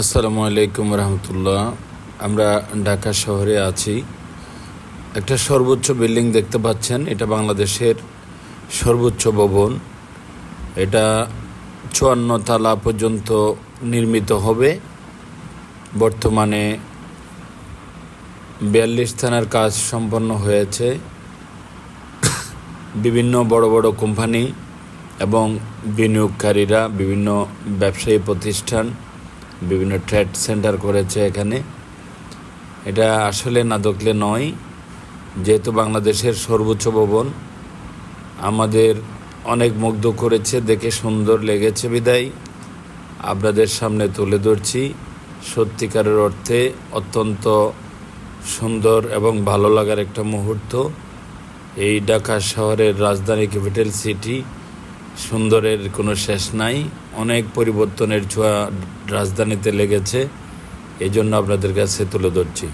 আসসালামু আলাইকুম রহমতুল্লাহ। আমরা ঢাকা শহরে আছি। একটা সর্বোচ্চ বিল্ডিং দেখতে পাচ্ছেন। এটা বাংলাদেশের সর্বোচ্চ ভবন। এটা চুয়ান্ন তালা পর্যন্ত নির্মিত হবে। বর্তমানে বিয়াল্লিশ থানার কাজ সম্পন্ন হয়েছে। বিভিন্ন বড় বড় কোম্পানি এবং বিনিয়োগকারীরা, বিভিন্ন ব্যবসায়ী প্রতিষ্ঠান বিভিন্ন ট্রেড সেন্টার করেছে এখানে। এটা আসলে না দেখলে নয়, যেহেতু বাংলাদেশের সর্বোচ্চ ভবন, আমাদের অনেক মুগ্ধ করেছে, দেখে সুন্দর লেগেছে বিদায়। আপনাদের সামনে তুলে ধরছি, সত্যিকারের অর্থে অত্যন্ত সুন্দর এবং ভালো লাগার একটা মুহূর্ত। এই ঢাকা শহরের রাজধানী ক্যাপিটাল সিটি, সুন্দরের কোনো শেষ নাই। অনেক পরিবর্তনের ছোঁয়া রাজধানীতে লেগেছে। এই জন্য আপনাদের কাছে তুলে ধরছি।